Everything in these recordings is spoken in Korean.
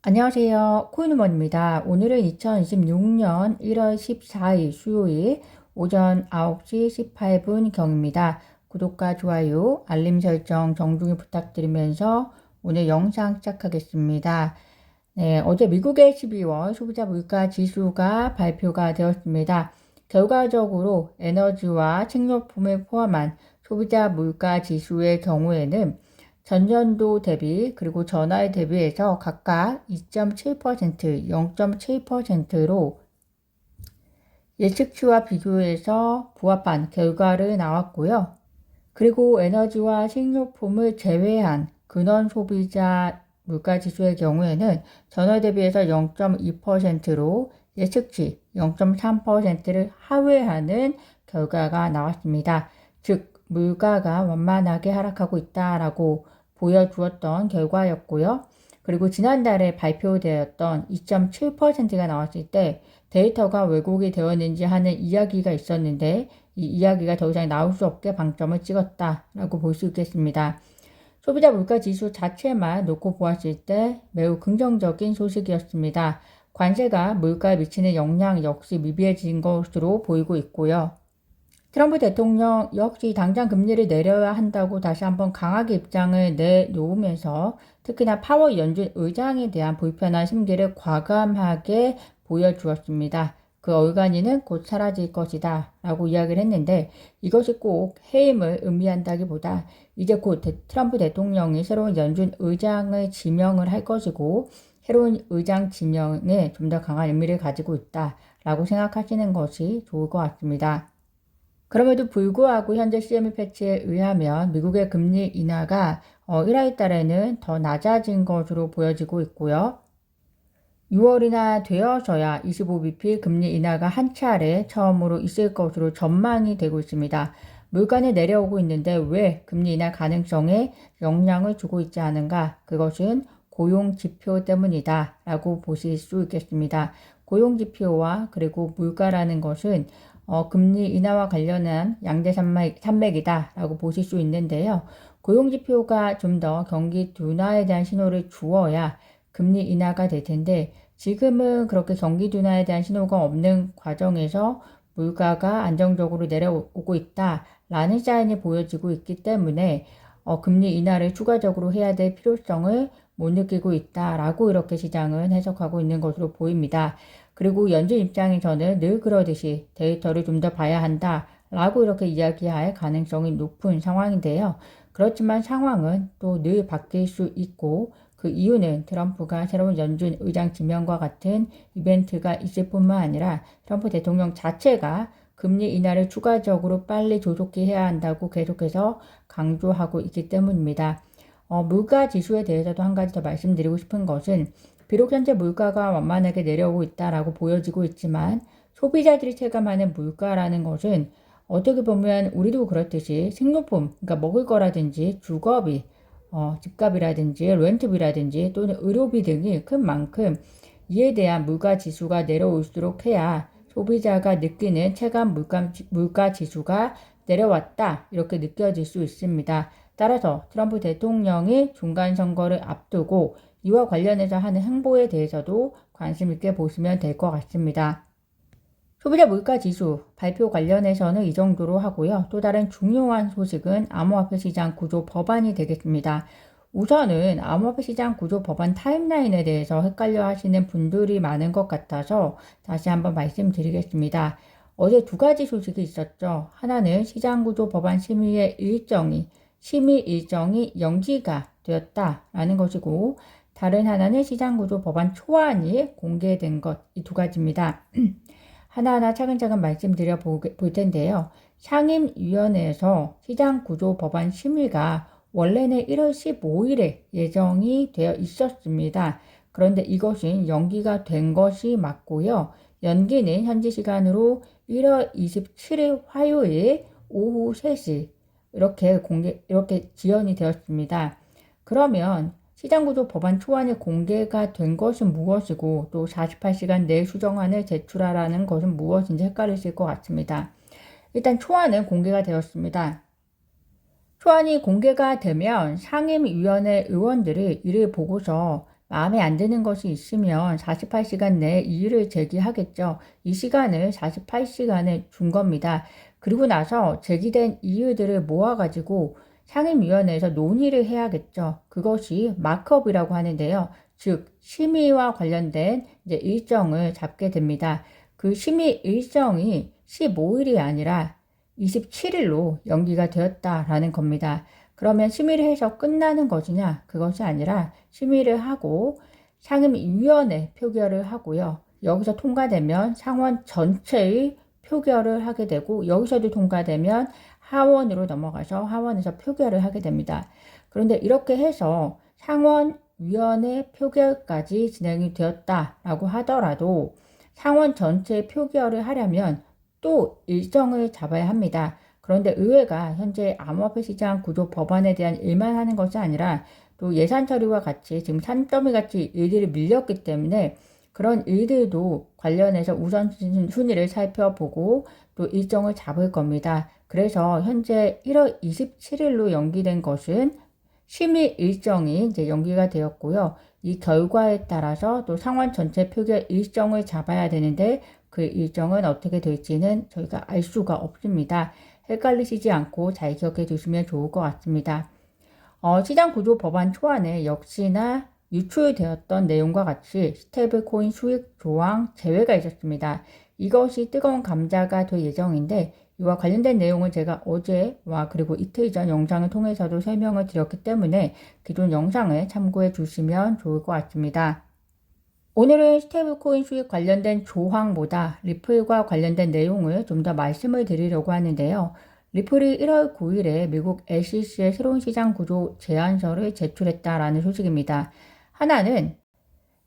안녕하세요. 코인우먼입니다. 오늘은 2026년 1월 14일 수요일 오전 9시 18분 경입니다. 구독과 좋아요, 알림 설정 정중히 부탁드리면서 오늘 영상 시작하겠습니다. 네, 어제 미국의 12월 소비자 물가 지수가 발표가 되었습니다. 결과적으로 에너지와 식료품을 포함한 소비자 물가 지수의 경우에는 전년도 대비 그리고 전월 대비해서 각각 2.7%, 0.7%로 예측치와 비교해서 부합한 결과를 나왔고요. 그리고 에너지와 식료품을 제외한 근원 소비자 물가 지수의 경우에는 전월 대비해서 0.2%로 예측치 0.3%를 하회하는 결과가 나왔습니다. 즉 물가가 완만하게 하락하고 있다라고 보여주었던 결과였고요. 그리고 지난달에 발표되었던 2.7%가 나왔을 때 데이터가 왜곡이 되었는지 하는 이야기가 있었는데 이 이야기가 더 이상 나올 수 없게 방점을 찍었다라고 볼 수 있겠습니다. 소비자 물가 지수 자체만 놓고 보았을 때 매우 긍정적인 소식이었습니다. 관세가 물가에 미치는 영향 역시 미비해진 것으로 보이고 있고요. 트럼프 대통령 역시 당장 금리를 내려야 한다고 다시 한번 강하게 입장을 내놓으면서 특히나 파워 연준 의장에 대한 불편한 심기를 과감하게 보여주었습니다. 그 얼간이는 곧 사라질 것이다 라고 이야기를 했는데 이것이 꼭 해임을 의미한다기보다 이제 곧 트럼프 대통령이 새로운 연준 의장을 지명을 할 것이고 새로운 의장 지명에 좀 더 강한 의미를 가지고 있다 라고 생각하시는 것이 좋을 것 같습니다. 그럼에도 불구하고 현재 CME 패치에 의하면 미국의 금리 인하가 어, 1월 달에는 더 낮아진 것으로 보여지고 있고요. 6월이나 되어서야 25bp 금리 인하가 한 차례 처음으로 있을 것으로 전망이 되고 있습니다. 물가는 내려오고 있는데 왜 금리 인하 가능성에 영향을 주고 있지 않은가? 그것은 고용 지표 때문이다 라고 보실 수 있겠습니다. 고용 지표와 그리고 물가라는 것은 어, 금리 인하와 관련한 양대 산맥, 산맥이다라고 보실 수 있는데요. 고용지표가 좀 더 경기 둔화에 대한 신호를 주어야 금리 인하가 될 텐데 지금은 그렇게 경기 둔화에 대한 신호가 없는 과정에서 물가가 안정적으로 내려오고 있다라는 사인이 보여지고 있기 때문에 어, 금리 인하를 추가적으로 해야 될 필요성을 못 느끼고 있다라고 이렇게 시장은 해석하고 있는 것으로 보입니다. 그리고 연준 입장에서는 늘 그러듯이 데이터를 좀 더 봐야 한다 라고 이렇게 이야기할 가능성이 높은 상황인데요. 그렇지만 상황은 또 늘 바뀔 수 있고 그 이유는 트럼프가 새로운 연준 의장 지명과 같은 이벤트가 있을 뿐만 아니라 트럼프 대통령 자체가 금리 인하를 추가적으로 빨리 조속히 해야 한다고 계속해서 강조하고 있기 때문입니다. 어, 물가 지수에 대해서도 한 가지 더 말씀드리고 싶은 것은 비록 현재 물가가 완만하게 내려오고 있다라고 보여지고 있지만 소비자들이 체감하는 물가라는 것은 어떻게 보면 우리도 그렇듯이 식료품, 그러니까 먹을 거라든지 주거비, 어, 집값이라든지 렌트비라든지 또는 의료비 등이 큰 만큼 이에 대한 물가 지수가 내려올수록 해야 소비자가 느끼는 체감 물가, 물가 지수가 내려왔다 이렇게 느껴질 수 있습니다. 따라서 트럼프 대통령이 중간 선거를 앞두고 이와 관련해서 하는 행보에 대해서도 관심 있게 보시면 될 것 같습니다. 소비자 물가 지수 발표 관련해서는 이 정도로 하고요. 또 다른 중요한 소식은 암호화폐 시장 구조 법안이 되겠습니다. 우선은 암호화폐 시장 구조 법안 타임라인에 대해서 헷갈려 하시는 분들이 많은 것 같아서 다시 한번 말씀드리겠습니다. 어제 두 가지 소식이 있었죠. 하나는 시장 구조 법안 심의의 일정이 심의 일정이 연기가 되었다라는 것이고 다른 하나는 시장구조 법안 초안이 공개된 것, 이 두 가지입니다. 하나하나 차근차근 말씀드려 볼 텐데요. 상임위원회에서 시장구조 법안 심의가 원래는 1월 15일에 예정이 되어 있었습니다. 그런데 이것은 연기가 된 것이 맞고요. 연기는 현지 시간으로 1월 27일 화요일 오후 3시 이렇게 공개 이렇게 지연이 되었습니다. 그러면 시장구조 법안 초안이 공개가 된 것은 무엇이고 또 48시간 내 수정안을 제출하라는 것은 무엇인지 헷갈리실 것 같습니다. 일단 초안은 공개가 되었습니다. 초안이 공개가 되면 상임위원회 의원들이 이를 보고서 마음에 안 드는 것이 있으면 48시간 내에 이의를 제기하겠죠. 이 시간을 48시간을 준 겁니다. 그리고 나서 제기된 이유들을 모아가지고 상임위원회에서 논의를 해야겠죠. 그것이 마크업이라고 하는데요. 즉, 심의와 관련된 이제 일정을 잡게 됩니다. 그 심의 일정이 15일이 아니라 27일로 연기가 되었다라는 겁니다. 그러면 심의를 해서 끝나는 것이냐? 그것이 아니라 심의를 하고 상임위원회 표결을 하고요. 여기서 통과되면 상원 전체의 표결을 하게 되고 여기서도 통과되면 하원으로 넘어가서 하원에서 표결을 하게 됩니다. 그런데 이렇게 해서 상원위원회 표결까지 진행이 되었다라고 하더라도 상원 전체 표결을 하려면 또 일정을 잡아야 합니다. 그런데 의회가 현재 암호화폐 시장 구조 법안에 대한 일만 하는 것이 아니라 또 예산 처리와 같이 지금 산더미 같이 일들이 밀렸기 때문에 그런 일들도 관련해서 우선순위를 살펴보고 또 일정을 잡을 겁니다. 그래서 현재 1월 27일로 연기된 것은 심의 일정이 이제 연기가 되었고요. 이 결과에 따라서 또 상원 전체 표결 일정을 잡아야 되는데 그 일정은 어떻게 될지는 저희가 알 수가 없습니다. 헷갈리시지 않고 잘 기억해 두시면 좋을 것 같습니다. 어, 시장 구조 법안 초안에 역시나 유출되었던 내용과 같이 스테이블 코인 수익 조항 제외가 있었습니다. 이것이 뜨거운 감자가 될 예정인데 이와 관련된 내용은 제가 어제와 그리고 이틀 전 영상을 통해서도 설명을 드렸기 때문에 기존 영상을 참고해 주시면 좋을 것 같습니다. 오늘은 스테이블코인 수익 관련된 조항보다 리플과 관련된 내용을 좀 더 말씀을 드리려고 하는데요. 리플이 1월 9일에 미국 SEC의 새로운 시장 구조 제안서를 제출했다라는 소식입니다. 하나는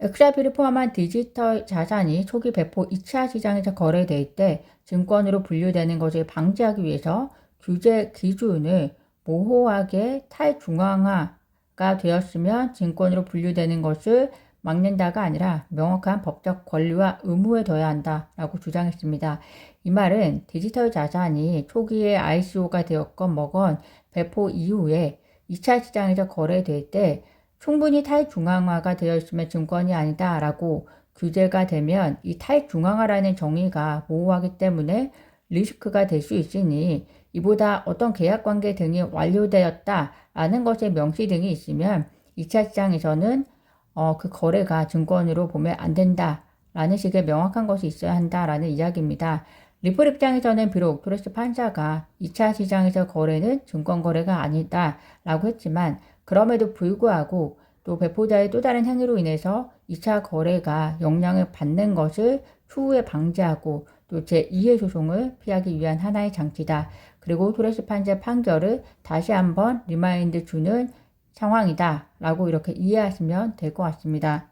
XRP를 포함한 디지털 자산이 초기 배포 2차 시장에서 거래될 때 증권으로 분류되는 것을 방지하기 위해서 규제 기준을 모호하게 탈중앙화가 되었으면 증권으로 분류되는 것을 막는다가 아니라 명확한 법적 권리와 의무에 둬야 한다라고 주장했습니다. 이 말은 디지털 자산이 초기에 ICO가 되었건 뭐건 배포 이후에 2차 시장에서 거래될 때 충분히 탈중앙화가 되어 있으면 증권이 아니다라고 규제가 되면 이 탈중앙화라는 정의가 모호하기 때문에 리스크가 될 수 있으니 이보다 어떤 계약 관계 등이 완료되었다라는 것의 명시 등이 있으면 2차 시장에서는 어, 그 거래가 증권으로 보면 안 된다라는 식의 명확한 것이 있어야 한다라는 이야기입니다. 리플 입장에서는 비록 토레스 판사가 2차 시장에서 거래는 증권 거래가 아니다라고 했지만 그럼에도 불구하고 또 배포자의 또 다른 행위로 인해서 2차 거래가 영향을 받는 것을 추후에 방지하고 또 제2의 소송을 피하기 위한 하나의 장치다. 그리고 토레스 판사 판결을 다시 한번 리마인드 주는 상황이다. 라고 이렇게 이해하시면 될 것 같습니다.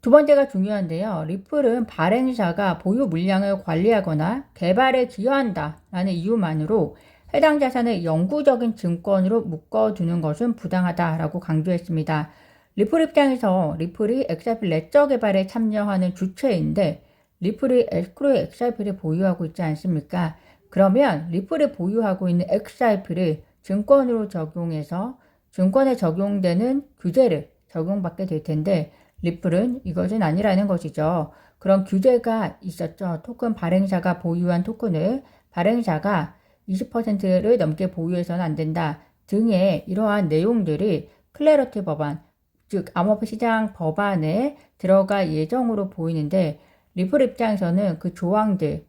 두 번째가 중요한데요. 리플은 발행사가 보유 물량을 관리하거나 개발에 기여한다. 라는 이유만으로 해당 자산을 영구적인 증권으로 묶어두는 것은 부당하다라고 강조했습니다. 리플 입장에서 리플이 XRP 레저 개발에 참여하는 주체인데 리플이 에스크로 XRP를 보유하고 있지 않습니까? 그러면 리플이 보유하고 있는 XRP를 증권으로 적용해서 증권에 적용되는 규제를 적용받게 될 텐데 리플은 이것은 아니라는 것이죠. 그런 규제가 있었죠. 토큰 발행사가 보유한 토큰을 발행사가 20%를 넘게 보유해서는 안 된다 등의 이러한 내용들이 클래러티 법안, 즉 암호화폐 시장 법안에 들어갈 예정으로 보이는데 리플 입장에서는 그 조항들을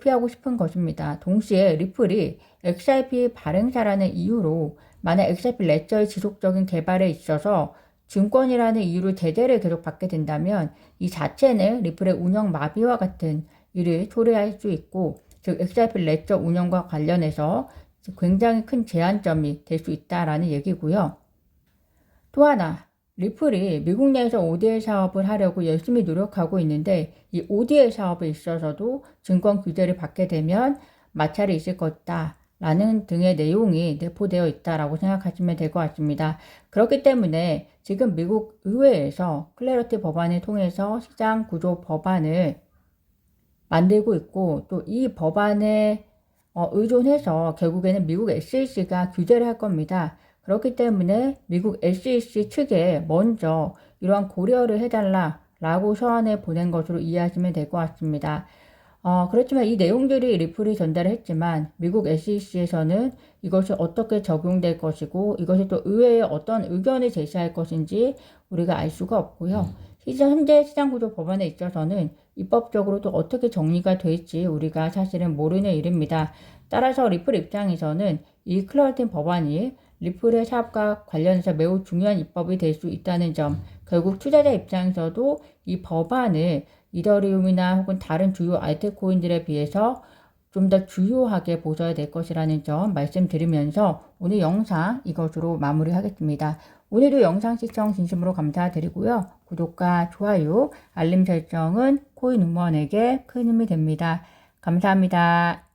피하고 싶은 것입니다. 동시에 리플이 XRP 발행사라는 이유로 만약 XRP 레저의 지속적인 개발에 있어서 증권이라는 이유로 대대를 계속 받게 된다면 이 자체는 리플의 운영 마비와 같은 일을 초래할 수 있고 즉 XRP 레저 운영과 관련해서 굉장히 큰 제한점이 될 수 있다라는 얘기고요. 또 하나 리플이 미국 내에서 ODL 사업을 하려고 열심히 노력하고 있는데 이 ODL 사업에 있어서도 증권 규제를 받게 되면 마찰이 있을 것이다. 라는 등의 내용이 내포되어 있다라고 생각하시면 될 것 같습니다. 그렇기 때문에 지금 미국 의회에서 클래러티 법안을 통해서 시장 구조 법안을 만들고 있고 또 이 법안에 어, 의존해서 결국에는 미국 SEC가 규제를 할 겁니다. 그렇기 때문에 미국 SEC 측에 먼저 이러한 고려를 해달라라고 서한을 보낸 것으로 이해하시면 될 것 같습니다. 어, 그렇지만 이 내용들이 리플이 전달을 했지만 미국 SEC에서는 이것이 어떻게 적용될 것이고 이것이 또 의회에 어떤 의견을 제시할 것인지 우리가 알 수가 없고요. 시장, 현재 시장구조 법안에 있어서는 입법적으로 또 어떻게 정리가 될지 우리가 사실은 모르는 일입니다. 따라서 리플 입장에서는 이 클러틴 법안이 리플의 사업과 관련해서 매우 중요한 입법이 될 수 있다는 점, 결국 투자자 입장에서도 이 법안을 이더리움이나 혹은 다른 주요 알트코인들에 비해서 좀 더 주요하게 보셔야 될 것이라는 점 말씀드리면서 오늘 영상 이것으로 마무리하겠습니다. 오늘도 영상 시청 진심으로 감사드리고요. 구독과 좋아요, 알림 설정은 코인 응원에게 큰 힘이 됩니다. 감사합니다.